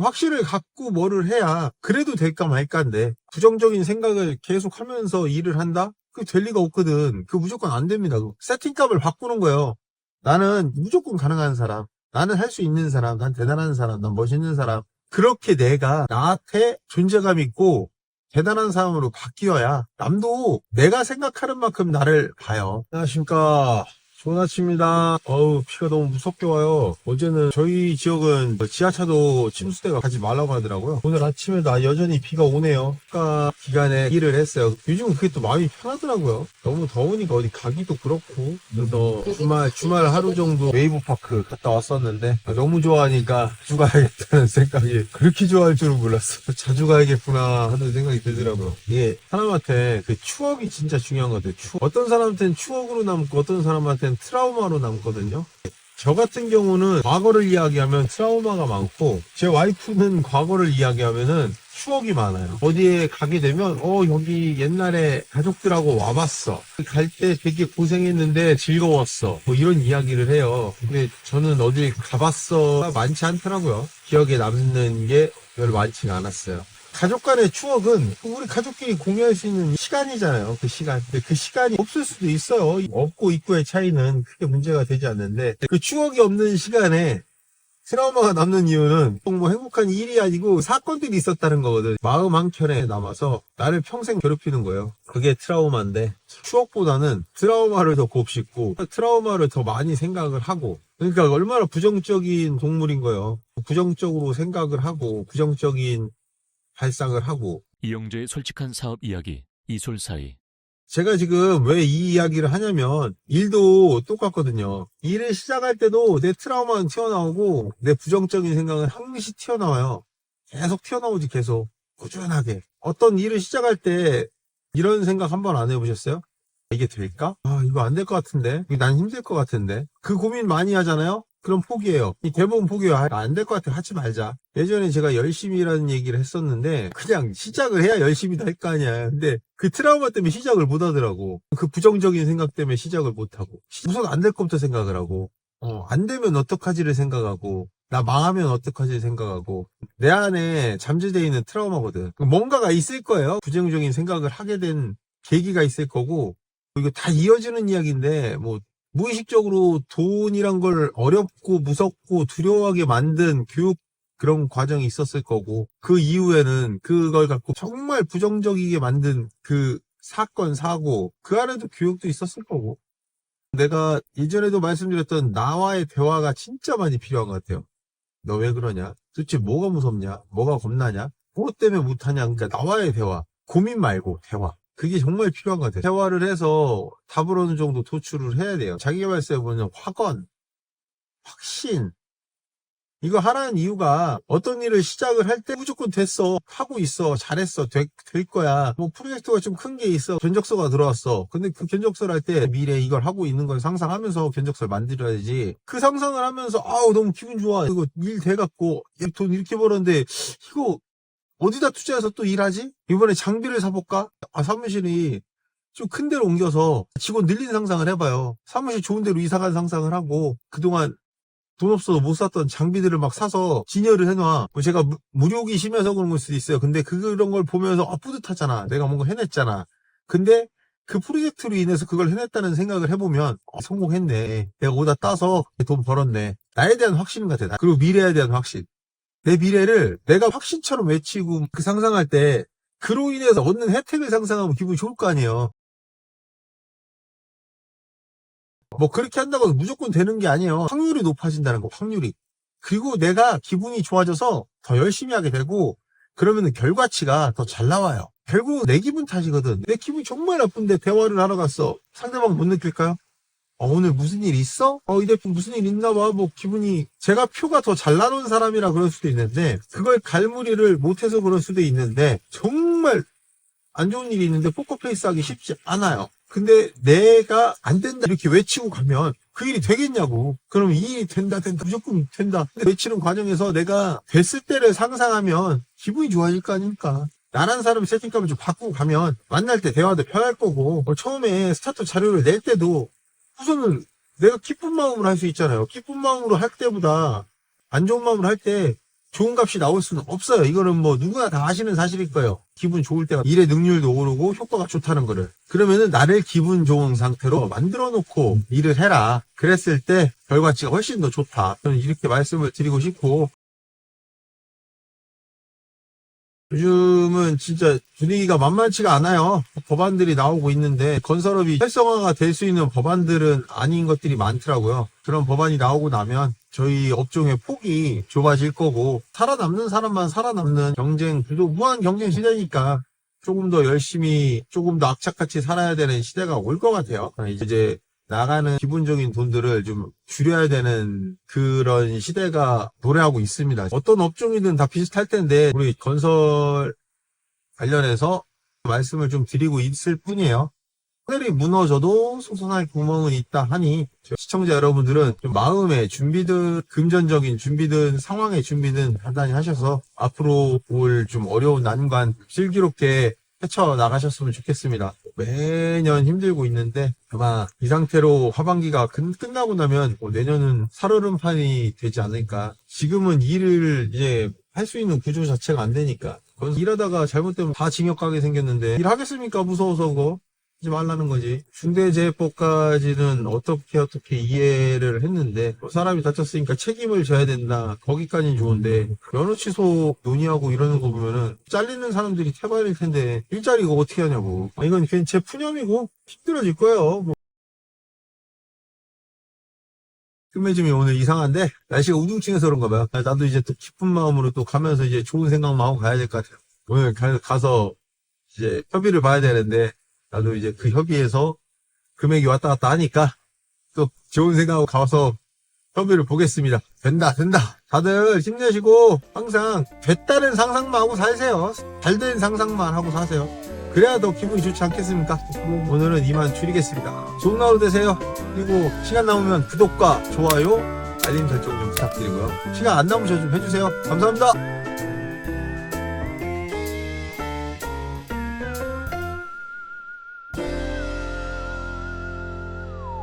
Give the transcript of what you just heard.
확신을 갖고 뭐를 해야 그래도 될까 말까인데 부정적인 생각을 계속 하면서 일을 한다? 그 될 리가 없거든. 그 무조건 안 됩니다. 그 세팅값을 바꾸는 거예요. 나는 무조건 가능한 사람. 나는 할 수 있는 사람. 난 대단한 사람. 난 멋있는 사람. 그렇게 내가 나한테 존재감 있고 대단한 사람으로 바뀌어야 남도 내가 생각하는 만큼 나를 봐요. 안녕하십니까. 좋은 아침입니다. 어우, 비가 너무 무섭게 와요. 어제는 저희 지역은 지하차도 침수대가 가지 말라고 하더라고요. 오늘 아침에도 아, 여전히 비가 오네요. 휴가 기간에 일을 했어요. 요즘은 그게 또 마음이 편하더라고요. 너무 더우니까 어디 가기도 그렇고. 그래서 주말, 주말 하루 정도 웨이브파크 갔다 왔었는데 너무 좋아하니까 자주 가야겠다는 생각이 그렇게 좋아할 줄은 몰랐어. 자주 가야겠구나 하는 생각이 들더라고요. 이게 사람한테 그 추억이 진짜 중요한 것 같아요. 추억. 어떤 사람한테는 추억으로 남고 어떤 사람한테는 트라우마로 남거든요. 저 같은 경우는 과거를 이야기하면 트라우마가 많고 제 와이프는 과거를 이야기하면은 추억이 많아요. 어디에 가게 되면 어 여기 옛날에 가족들하고 와봤어. 갈 때 되게 고생했는데 즐거웠어. 뭐 이런 이야기를 해요. 근데 저는 어딜 가봤어 많지 않더라고요. 기억에 남는 게 별로 많지가 않았어요. 가족 간의 추억은 우리 가족끼리 공유할 수 있는 시간이잖아요. 그 시간. 근데 그 시간이 없을 수도 있어요. 없고 있고의 차이는 크게 문제가 되지 않는데 그 추억이 없는 시간에 트라우마가 남는 이유는 뭐 행복한 일이 아니고 사건들이 있었다는 거거든. 마음 한켠에 남아서 나를 평생 괴롭히는 거예요. 그게 트라우마인데 추억보다는 트라우마를 더 곱씹고 트라우마를 더 많이 생각을 하고 그러니까 얼마나 부정적인 동물인 거예요. 부정적으로 생각을 하고 부정적인 발상을 하고 이영재의 솔직한 사업 이야기 이솔사이 제가 지금 왜 이 이야기를 하냐면 일도 똑같거든요. 일을 시작할 때도 내 트라우마는 튀어나오고 내 부정적인 생각은 항시 튀어나와요. 계속 튀어나오지 계속 꾸준하게. 어떤 일을 시작할 때 이런 생각 한번 안 해보셨어요? 이게 될까? 아 이거 안 될 것 같은데 난 힘들 것 같은데 그 고민 많이 하잖아요? 그럼 포기해요. 이 대부분 포기해요. 아, 안될 것 같아. 하지 말자. 예전에 제가 열심히 일하는 얘기를 했었는데, 그냥 시작을 해야 열심히 할 거 아니야. 근데 그 트라우마 때문에 시작을 못 하더라고. 그 부정적인 생각 때문에 시작을 못 하고. 우선 안 될 것부터 생각을 하고, 어, 안 되면 어떡하지를 생각하고, 나 망하면 어떡하지 생각하고, 내 안에 잠재되어 있는 트라우마거든. 뭔가가 있을 거예요. 부정적인 생각을 하게 된 계기가 있을 거고, 이거 다 이어지는 이야기인데, 뭐, 무의식적으로 돈이란 걸 어렵고 무섭고 두려워하게 만든 교육 그런 과정이 있었을 거고 그 이후에는 그걸 갖고 정말 부정적이게 만든 그 사건 사고 그 안에도 교육도 있었을 거고 내가 예전에도 말씀드렸던 나와의 대화가 진짜 많이 필요한 것 같아요. 너 왜 그러냐? 도대체 뭐가 무섭냐? 뭐가 겁나냐? 무엇 때문에 못하냐? 그러니까 나와의 대화. 고민 말고 대화. 그게 정말 필요한 것 같아요. 대화를 해서 답을 어느 정도 도출을 해야 돼요. 자기개발서에 보면 확언, 확신, 이거 하라는 이유가 어떤 일을 시작을 할 때 무조건 됐어. 하고 있어. 잘했어. 되- 될 거야. 뭐 프로젝트가 좀 큰 게 있어. 견적서가 들어왔어. 근데 그 견적서를 할 때 미래 이걸 하고 있는 걸 상상하면서 견적서를 만들어야지. 그 상상을 하면서 아우 너무 기분 좋아. 이거 일 돼갖고 돈 이렇게 벌었는데 이거 어디다 투자해서 또 일하지? 이번에 장비를 사볼까? 아, 사무실이 좀 큰 데로 옮겨서 직원 늘린 상상을 해봐요. 사무실 좋은 데로 이사간 상상을 하고 그동안 돈 없어서 못 샀던 장비들을 막 사서 진열을 해놔. 뭐 제가 무- 무료기 심해서 그런 걸 수도 있어요. 근데 그런 걸 보면서 아, 뿌듯하잖아. 내가 뭔가 해냈잖아. 근데 그 프로젝트로 인해서 그걸 해냈다는 생각을 해보면 어, 성공했네. 내가 오다 따서 돈 벌었네. 나에 대한 확신 같아. 나. 그리고 미래에 대한 확신. 내 미래를 내가 확신처럼 외치고 그 상상할 때 그로 인해서 얻는 혜택을 상상하면 기분이 좋을 거 아니에요. 뭐 그렇게 한다고 무조건 되는 게 아니에요. 확률이 높아진다는 거, 확률이. 그리고 내가 기분이 좋아져서 더 열심히 하게 되고 그러면 결과치가 더 잘 나와요. 결국 내 기분 탓이거든. 내 기분이 정말 나쁜데 대화를 하러 갔어. 상대방 못 느낄까요? 어, 오늘 무슨 일 있어? 어, 이 대표 무슨 일 있나 봐. 뭐, 기분이, 제가 표가 더 잘 나눈 사람이라 그럴 수도 있는데, 그걸 갈무리를 못해서 그럴 수도 있는데, 정말 안 좋은 일이 있는데 포커페이스 하기 쉽지 않아요. 근데 내가 안 된다 이렇게 외치고 가면 그 일이 되겠냐고. 그럼 이 일이 된다, 된다, 무조건 된다. 근데 외치는 과정에서 내가 됐을 때를 상상하면 기분이 좋아질 거 아닙니까? 나란 사람의 세팅감을 좀 바꾸고 가면 만날 때 대화도 편할 거고 어, 처음에 스타트 자료를 낼 때도 우선은 내가 기쁜 마음으로 할 수 있잖아요. 기쁜 마음으로 할 때보다 안 좋은 마음으로 할 때 좋은 값이 나올 수는 없어요. 이거는 뭐 누구나 다 아시는 사실일 거예요. 기분 좋을 때가 일의 능률도 오르고 효과가 좋다는 거를. 그러면은 나를 기분 좋은 상태로 만들어 놓고 일을 해라. 그랬을 때 결과치가 훨씬 더 좋다. 저는 이렇게 말씀을 드리고 싶고 요즘은 진짜 분위기가 만만치가 않아요. 법안들이 나오고 있는데 건설업이 활성화가 될 수 있는 법안들은 아닌 것들이 많더라고요. 그런 법안이 나오고 나면 저희 업종의 폭이 좁아질 거고 살아남는 사람만 살아남는 경쟁 구도 무한 경쟁 시대니까 조금 더 열심히 조금 더 악착같이 살아야 되는 시대가 올 것 같아요. 이제 나가는 기본적인 돈들을 좀 줄여야 되는 그런 시대가 도래하고 있습니다. 어떤 업종이든 다 비슷할 텐데 우리 건설 관련해서 말씀을 좀 드리고 있을 뿐이에요. 하늘이 무너져도 솟아날 구멍은 있다 하니 시청자 여러분들은 좀 마음의 준비든 금전적인 준비든 상황의 준비든 단단히 하셔서 앞으로 올 좀 어려운 난관 슬기롭게 헤쳐 나가셨으면 좋겠습니다. 매년 힘들고 있는데 아마 이 상태로 하반기가 끝- 끝나고 나면 뭐 내년은 살얼음판이 되지 않을까. 지금은 일을 이제 할 수 있는 구조 자체가 안 되니까. 그래서 일하다가 잘못되면 다 징역 가게 생겼는데 일하겠습니까? 무서워서 그거. 하지 말라는 거지. 중대재해법까지는 어떻게 어떻게 이해를 했는데 뭐 사람이 다쳤으니까 책임을 져야 된다. 거기까지는 좋은데 면허 취소 논의하고 이러는 거 보면은 잘리는 사람들이 태반일 텐데 일자리 이거 어떻게 하냐고. 아, 이건 그냥 제 푸념이고 힘들어질 거예요. 뭐. 끝맺음이 오늘 이상한데 날씨가 우중충해서 그런가 봐요. 아, 나도 이제 또 기쁜 마음으로 또 가면서 이제 좋은 생각만 하고 가야 될 것 같아요. 오늘 가, 가서 이제 협의를 봐야 되는데 나도 이제 그 협의에서 금액이 왔다 갔다 하니까 또 좋은 생각하고 가서 협의를 보겠습니다. 된다, 된다. 다들 힘내시고 항상 됐다는 상상만 하고 사세요. 잘 된 상상만 하고 사세요. 그래야 더 기분이 좋지 않겠습니까? 오늘은 이만 줄이겠습니다. 좋은 하루 되세요. 그리고 시간 남으면 구독과 좋아요, 알림 설정 좀 부탁드리고요. 시간 안 남으면 저좀 해주세요. 감사합니다.